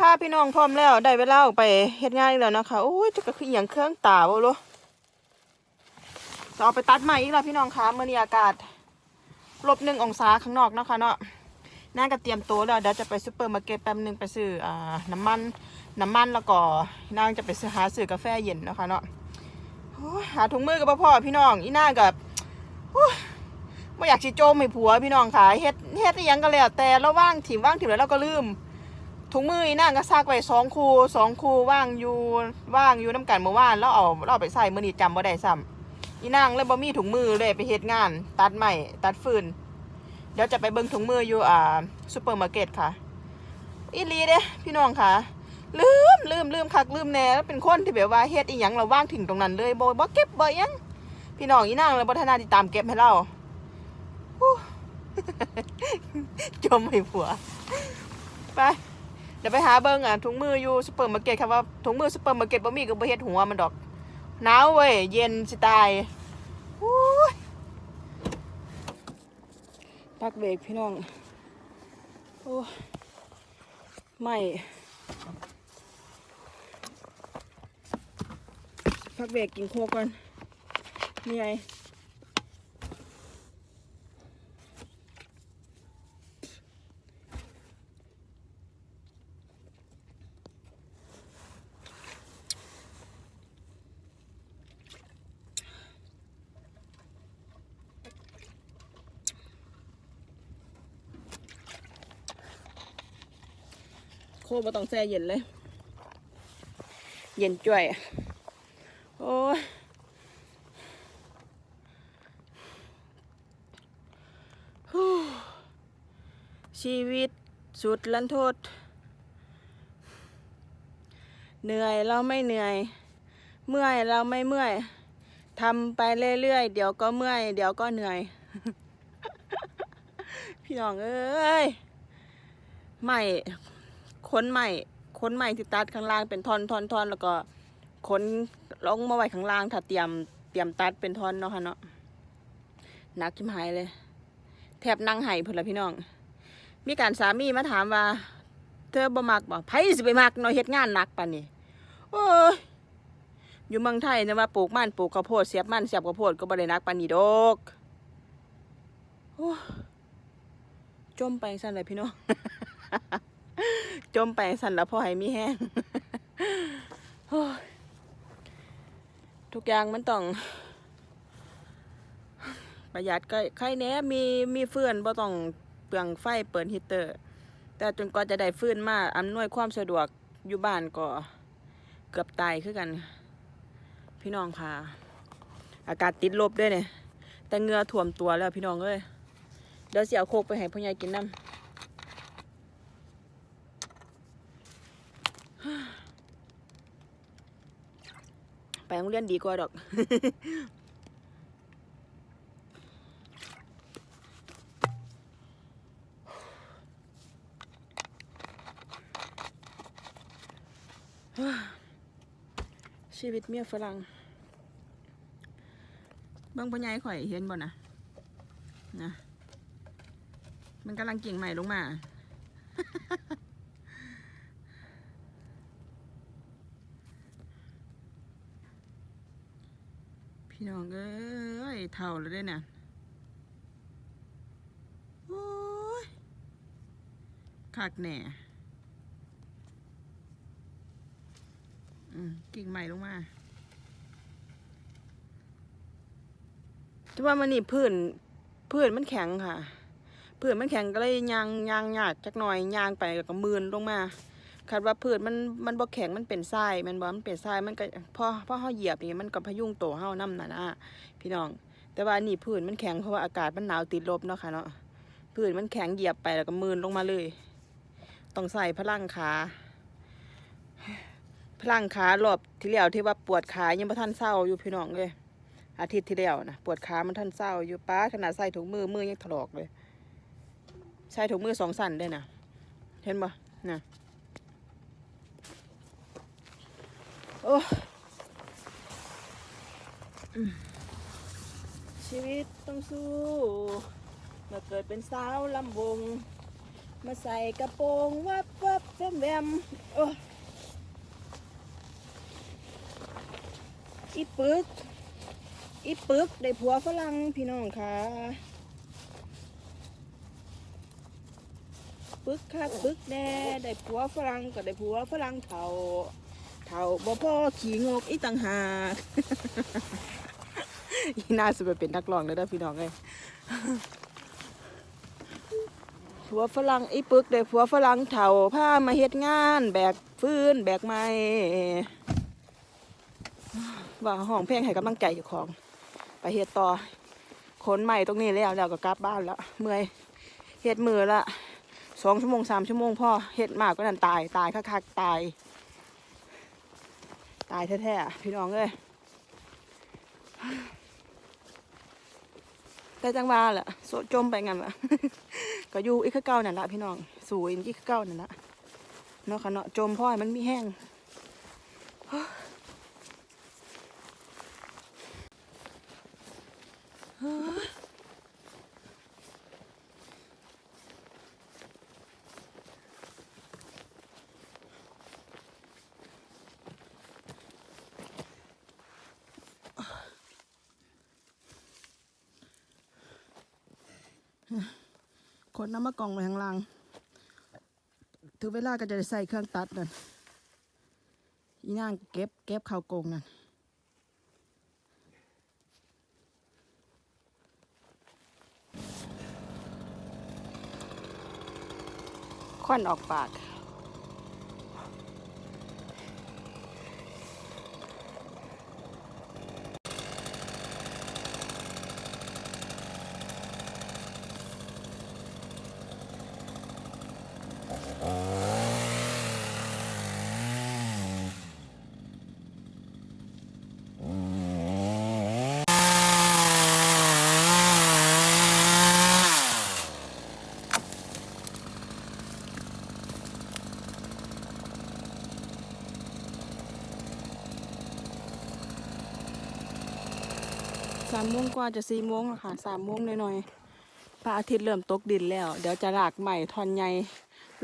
ค่ะพี่น้องพร้อมแล้วได้เวลาออกไปเฮ็ดงานอีกแล้วนะคะโอ้ยจะก็คืออย่างเครื่องตาบ่รู้จะเอาไปตัดใหม่อีกแล้วพี่น้องคะเมื่อนี้อากาศลบหนึ่งองศาข้างนอกนะคะเนาะน่าก็เตรียมตัวแล้วเดี๋ยวจะไปซูเปอร์มาร์เก็ตแป๊บหนึงไปซื้ออ่าน้ำมันน้ำมันแล้วก็นางจะไปซื้อหาซื้อกาแฟเย็นนะคะเนาะหาถุงมือกับพ่อพี่น้องอีน่ากับไม่อยากชิโจมให้ผัวพี่น้องค่ะเฮ็ดเฮ็ดยังก็แล้วแต่เราว่างถิ่มว่างถิ่มแล้วเราก็ลืม ถุงมืออีนั่งก็ซากไว้สองคูสองคูว่างอยู่ว่างอยู่น้ำกันเมื่อวานแล้วเอาเราไปใส่มือนีจำบ่ได้ซ้ำอีนั่งเลยบ่มีถุงมือเลยไปเฮ็ดงาน ตัดใหม่ตัดฟืนเดี๋ยวจะไปเบิ่งถุงมืออยู่อ่าซูเปอร์มาร์เก็ตค่ะอีลีเด้พี่น้องค่ะ ลืมลืมลืมคักลืมแน่แล้วเป็นคนที่แบบว่าเฮ็ดอีหยังเราว่างถึงตรงนั้นเลยบ่บ่เก็บบ่ยังพี่น้องอีนั่งเลยบ่ทนได้ติดตามเก็บให้เราจมให้ผัวไป เดี๋ยวไปหาเบิ้งอะถุงมืออยู่ซูเปอร์มาร์เก็ตครับว่าถุงมือซูเปอร์มาร์เก็ตบ่มีก็บ่เฮ็ดหัวมันดอกหนาวเว้ยเย็นสิตายอู้ยปักเบรกพี่น้องโอ้ไม่พักเบรกกินโคกก่อนนี่ไง โคกบ่ต้องแช่เย็นเลย เย็นจ่วยโอ้ยฮู้ชีวิตสุดลันทดเหนื่อยเราไม่เหนื่อย เมื่อยเราไม่เมื่อยทำไปเรื่อยๆ เดี๋ยวก็เมื่อย เดี๋ยวก็เหนื่อย พี่น้องเอ้ยใหม่ ค้นใหม่ค้นใหม่ที่ตัดข้างล่างเป็นท่อนท่อนท่อนแล้วก็ค้นลงมาไว้ข้างล่างถ้าเตรียมเตรียมตัดเป็นท่อนเนาะค่ะเนาะหนักจิมหายเลย แทบนั่งไห้เพิ่นละพี่น้อง มีการสามีมาถามว่า เธอบ่มักบ่ไผสิไปมักเนาะเฮ็ดงานหนักปานนี้โอ้ยอยู่เมืองไทยนะว่าปลูกมันปลูกข้าวโพดเสียบมันเสียบข้าวโพดก็บ่ได้นักปานนี้ดอกโอ้จมไปสั่นเลยพี่น้อง จมไปสันล้วพอให้มีแห้งทุกอย่างมันต้อง ประหยัดก็ใครแหน่มีมีเฟื่อนบ่ต้องเปลืองไฟเปิดฮีเตอร์ แต่จนกว่าจะได้ฟืนมาอำนวยความสะดวกอยู่บ้านก็เกือบตายคือกัน พี่น้องค่ะ อากาศติดลบด้วยเนี่ยแต่เงือท่วมตัวแล้วพี่น้องเอ้ยเดี๋ยวเสียโคกไปให้พ่อใหญ่กินน้ำ ไป โรงเรียนดีกว่าดอกชีวิตเมียฝรั่งเบิ่งพ่อใหญ่ข่อยเห็นบ่นะนะ มันกำลังกิ่งใหม่ลงมา พี่น้องเอ้ยเท่าแล้วด้เนี่ยโอ้ยคักแหน่อืมกิ่งใหม่ลงมาแต่ว่ามันนี่พื้นพื้นมันแข็งค่ะพื้นมันแข็งก็เลยยางยางหยากจักหน่อยยางไปแล้วก็มืนลงมา คาดว่าพื้นมันมันบ่แข็งมันเป็นทรายมันบ่มันเป็นทรายมันก็พอพอเฮาเหยียบนี่มันก็พยุงโตเฮานำน่ะนะพี่น้อง แต่ว่านี่พื้นมันแข็งเพราะว่าอากาศมันหนาวติดลบเนาะค่ะเนาะพื้นมันแข็งเหยียบไปแล้วก็มืนลงมาเลย ต้องใส่พลังขาพลังขารอบที่แล้วที่ว่าปวดขายังบ่ทันเศร้าอยู่พี่น้องเลยอาทิตย์ที่แล้วนะปวดขามันทันเศร้าอยู่ป้าขนาดใส่ถุงมือมือยังถลอกเลยใส่ถุงมือสองสั่นด้นะเห็นบ่นะ โอ้ชีวิตต้องสู้มื่อเกิดเป็นสาวลำวง มาใส่กระโปรงวับวับแวมแวมโอ้อีปึก อีปึก ได้ผัวฝรั่งพี่น้องค่ะปึกค่ะปึกแน่ได้ผัวฝรั่งก็ได้ผัวฝรั่งเท่าาบ่พ่อขี่งกอีต่างหากอีน่าสุดไปเป็นนักร้องเลยนะพี่น้องเลยผัวฝรั่งอีปึกได้ผัวฝรั่งเท่าพามาเฮ็ดงาน แบกฟื้น แบกไม้ว่าห้องเพลงให้กำลังใจอยู่ของ ไปเฮ็ดต่อขนใหม่ตรงนี้แล้วแล้วก็กลับบ้านแล้วเมื่อยเฮ็ดมือละสองชั่วโมงสามชั่วโมงพ่อเฮ็ดมากก็นั่นตายตายคักๆตายตาย ตายแท้ๆพี่น้องเอ้ยแต่จังว่าแหละโซจมไปงั้นละก็อยู่อีกคือเก่านั่นละพี่น้องสู่อีกคือเก่านั่นละเนาะค่ะเนาะจมพ่อยมันมีแห้ง คนน้ำมะกองไว้ข้างล่างถึงเวลาก็จะใส่เครื่องตัดนั่นอีนางเก็บเก็บข้าวกงนั่นควันออกปาก สามโมงกว่าจะสี่โมงแล้วค่ะสามโมงหน่อยๆพระอาทิตย์เริ่มตกดินแล้ว เดี๋ยวจะลากใหม่ทอนใหญ่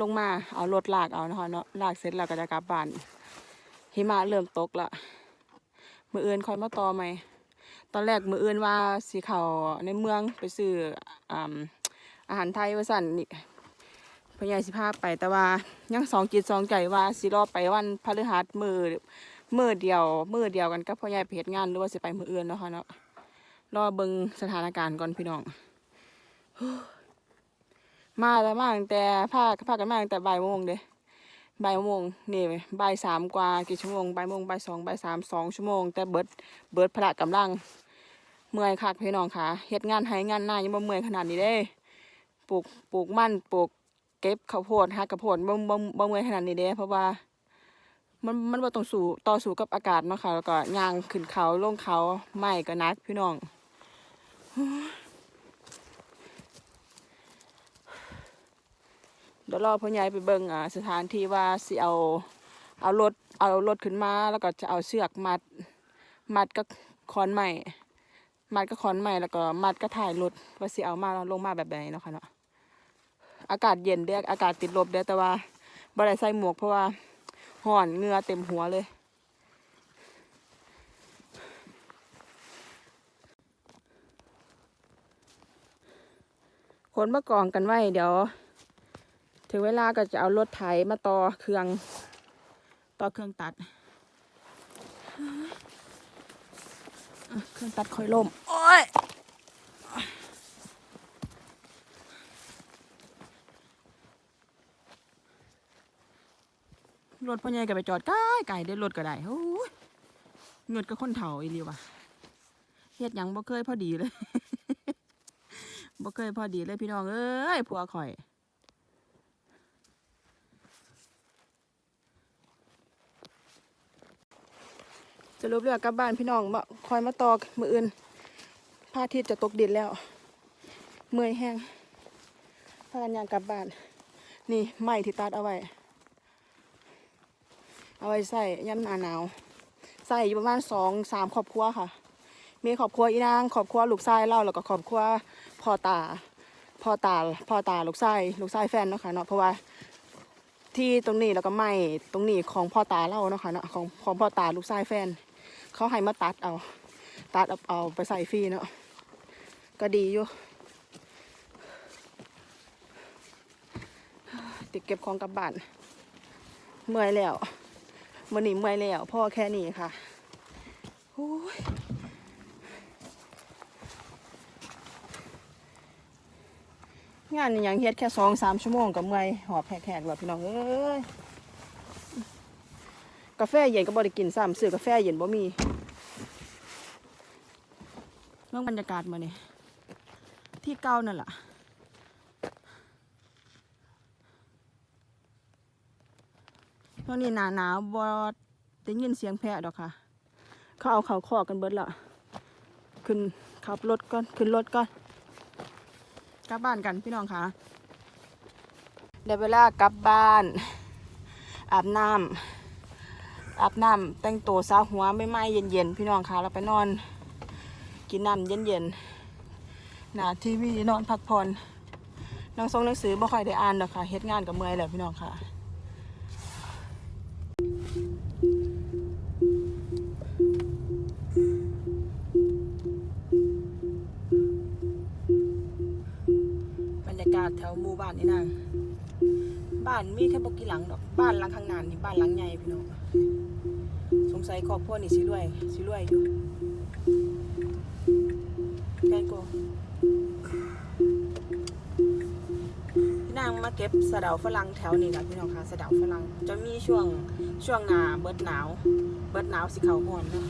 ลงมาเอารถลากเอานะคะเนาะลากเสร็จแล้วก็จะกลับบ้านหิมะเริ่มตกละมืออื่นคอยมาต่อไหม่ตอนแรกมืออื่นว่าสีเขาในเมืองไปซื้ออาอาหารไทยว่าสั่นนี่พญายสิพาพไปแต่ว่ายังสองจิตสองใจว่าสิรอไปวันพฤหัสมือมือเดียวมือเดียวกันกับพ่อใหญ่เพจงานหรือว่าสิไปมืออื่นเนาะค่ะเนาะ รอเบิงสถานการณ์ก่อนพี่น้อง มาแล้วมาตั้งแต่พาพาคกันมาตั้งแต่บ่ายโมงเด้บ่ายโมงนี่บ่ายสามกว่ากี่ชั่วโมงบ่ายโมงบ่ายสองบ่ายสามสองชั่วโมง แต่เบิดเบิดพละกำลัง เมื่อยคักพี่น้องค่ะเฮ็ดงานให้งานหน้ายังบ่เมื่อยขนาดนี้เด้ปลูกปลูกมันปลูกเก็บข้าวโพดหากระโพดบ่บ่บ่เมื่อยขนาดนี้เด้เพราะว่า มันมันบ่ต้องสู้ต่อสู้กับอากาศเนาะค่ะแล้วก็ย่างขึ้นเขาลงเขาไม่ก็นักพี่น้อง เดี๋ยวรอพ่อใหญ่ไปเบิ่งอ่าสถานที่ว่าสิเอาเอารถเอารถขึ้นมา แล้วก็จะเอาเชือกมัด มัดก็คอนใหม่ มัดก็คอนใหม่แล้วก็มัดก็ถ่ายรถว่าสิเอามาแล้วลงมาแบบไหนเนาะค่ะเนาะอากาศเย็นเด้ออากาศติดลบเด้อแต่ว่าบ่ได้ใส่หมวกเพราะว่าห่อนเหงื่อเต็มหัวเลย นมากองกันไว้ เดี๋ยว ถึงเวลาก็จะเอารถไถมาต่อเครื่อง ต่อเครื่องตัดเครื่องตัดค่อยล่ม โอ้ยรถพ่อใหญ่ก็ไปจอดใกล้ไก่ได้รถก็ได้โอ้ยเงินก็คนเฒ่าอีหลีวะเฮ็ดหยังบ่เคยพอดีเลย บ่เคยพอดีเลยพี่น้องเอ้ยผัวข่อยสรุปแล้วกลับบ้านพี่น้องมาคอยมาตอกมืออื่นพระอาทิตย์จะตกดินแล้ว เมื่อยแห้งพากันยางกลับบ้าน นี่ไม้ที่ตัดเอาไว้ เอาไว้ใส่ย่ำหนาหนาว ใส่อยู่ประมาณสองสามครอบครัวค่ะ มีครอบครัวอีนางครอบครัวลูกชายเล่าแล้วก็ครอบครัวพ่อตาพ่อตาพ่อตาลูกชายลูกชายแฟนเนาะค่ะเนาะเพราะว่าที่ตรงนี้แล้วก็ไม่ตรงนี้ของพ่อตาเล่าเนาะค่ะเนาะของของพ่อตาลูกชายแฟน เขาให้มาตัดเอา ตัดเอาเอาไปใส่ฟรีเนาะก็ดีอยู่ติดเก็บของกลับบ้านเมื่อยแล้วมื่อนี้เมื่อยแล้วพ่อแค่นี้ค่ะโอ้ย งานนี่ยังเฮ็ดแค่สองสามชั่วโมงกับเมื่อยหอบแหกๆแบบพี่น้องเอ้ยกาแฟเย็นก็บ่ได้กินซ้ำซื้อกาแฟเย็นบ่มีเรื่องบรรยากาศมาเนี่ยที่เก้านั่นแหละตอนนี้หนาหนาวบอได้ยินเสียงแพะดอกค่ะ เขาเอาเขาคอกันเบิดละขึ้นขับรถก่อน ขึ้นรถก่อน กลับบ้านกันพี่น้องคะเดี๋ยวเวลากลับบ้าน อาบน้ำอาบน้ำแต่งตัวซาหัวไม่ไหม้เย็นๆพี่น้องคะเราไปนอน กินน้ำเย็นๆหนาทีวีนอนพักผ่อนนั่งทรงหนังสือบ่ค่อยได้อ่านดอกค่ะเฮ็ดงานกับเมื่อยแหละพี่น้องค่ะาศแถวหมู่บ้านนี่นางบ้านมีแค่บกี่หลังดอก บ้านหลังข้างหน้านี่บ้านหลังใหญ่พี่น้องสงสัยครอบครัวนี่สิรวยสิรวยอยู่แกนโกพี่นางมาเก็บสะเดาฝรั่งแถวนี้แหละพี่น้องคะสะเดาฝรั่งจะมีช่วงช่วงหนาเบิดหนาว เบิดหนาวสิเขาห่อนเนาะ